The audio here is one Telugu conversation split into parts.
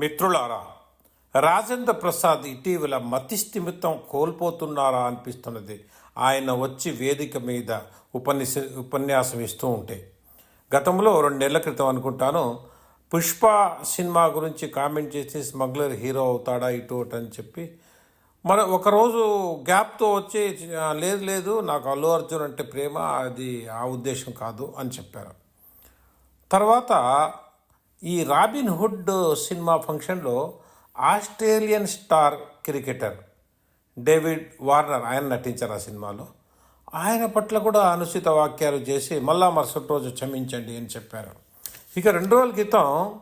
మిత్రులారా రాజేంద్ర ప్రసాద్ ఇటీవల మతిస్థిమితం కోల్పోతున్నారా అనిపిస్తున్నది. ఆయన వచ్చి వేదిక మీద ఉపన్యాస ఉపన్యాసం ఇస్తూ ఉంటే. గతంలో రెండు నెలల క్రితం అనుకుంటాను పుష్ప సినిమా గురించి కామెంట్ చేసి స్మగ్లర్ హీరో అవుతాడా ఇటు అటు అని చెప్పి. మన ఒకరోజు గ్యాప్తో వచ్చి లేదు లేదు నాకు అల్లు అర్జున్ అంటే ప్రేమ అది ఆ ఉద్దేశం కాదు అని చెప్పారు. తర్వాత ఈ రాబిన్ హుడ్ సినిమా ఫంక్షన్లో Australian star cricketer David Warner ఆయన నటించారు ఆ సినిమాలో. ఆయన పట్ల కూడా అనుచిత వాక్యాలు చేసి మళ్ళా మరుసటి రోజు క్షమించండి అని చెప్పారు. ఇక రెండు రోజుల క్రితం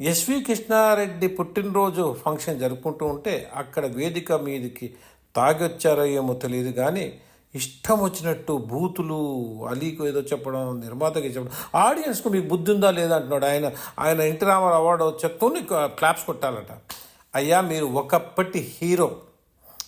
ఎస్వి కృష్ణారెడ్డి పుట్టినరోజు ఫంక్షన్ జరుపుకుంటూ ఉంటే అక్కడ వేదిక మీదకి తాగొచ్చారో ఏమో తెలియదు కానీ ఇష్టం వచ్చినట్టు బూతులు అలీకు ఏదో చెప్పడం నిర్మాతకి చెప్పడం. ఆడియన్స్కు మీకు బుద్ధి ఉందా లేదా అంటున్నాడు ఆయన. ఆయన ఎన్టీ రామారావు అవార్డు చెప్తూనే క్లాప్స్ కొట్టాలట. అయ్యా మీరు ఒకప్పటి హీరో.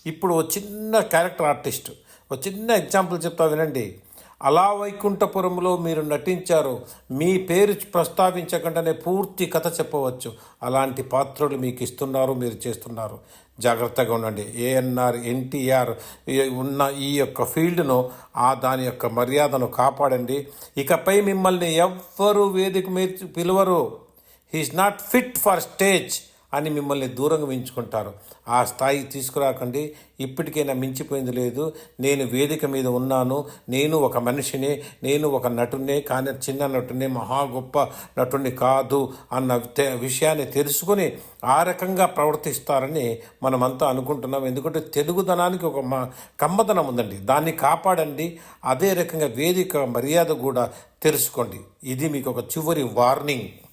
ఇప్పుడు ఓ చిన్న క్యారెక్టర్ ఆర్టిస్ట్. ఒక చిన్న ఎగ్జాంపుల్ చెప్తా వినండి. అలా వైకుంఠపురంలో మీరు నటించారు మీ పేరు ప్రస్తావించకుండానే పూర్తి కథ చెప్పవచ్చు. అలాంటి పాత్రలు మీకు ఇస్తున్నారు మీరు చేస్తున్నారు. జాగ్రత్తగా ఉండండి. ఏఎన్ఆర్ ఎన్టీఆర్ ఉన్న ఈ యొక్క ఫీల్డ్ను ఆ దాని యొక్క మర్యాదను కాపాడండి. ఇకపై మిమ్మల్ని ఎవ్వరు వేదిక మీద పిలువరు. He's not fit for stage అని మిమ్మల్ని దూరంగా మించుకుంటారు ఆ స్థాయికి తీసుకురాకండి. ఇప్పటికైనా మించిపోయింది లేదు. నేను వేదిక మీద ఉన్నాను. నేను ఒక మనిషిని నేను ఒక నటునే కానీ చిన్న నటునే మహా గొప్ప నటుని కాదు అన్న తె- విషయాన్ని తెలుసుకొని ఆ రకంగా ప్రవర్తిస్తారని మనమంతా అనుకుంటున్నాం. ఎందుకంటే తెలుగుదనానికి ఒక మా కమ్మదనం ఉందండి. దాన్ని కాపాడండి. అదే రకంగా వేదిక మర్యాద కూడా తెలుసుకోండి. ఇది మీకు ఒక చివరి వార్నింగ్.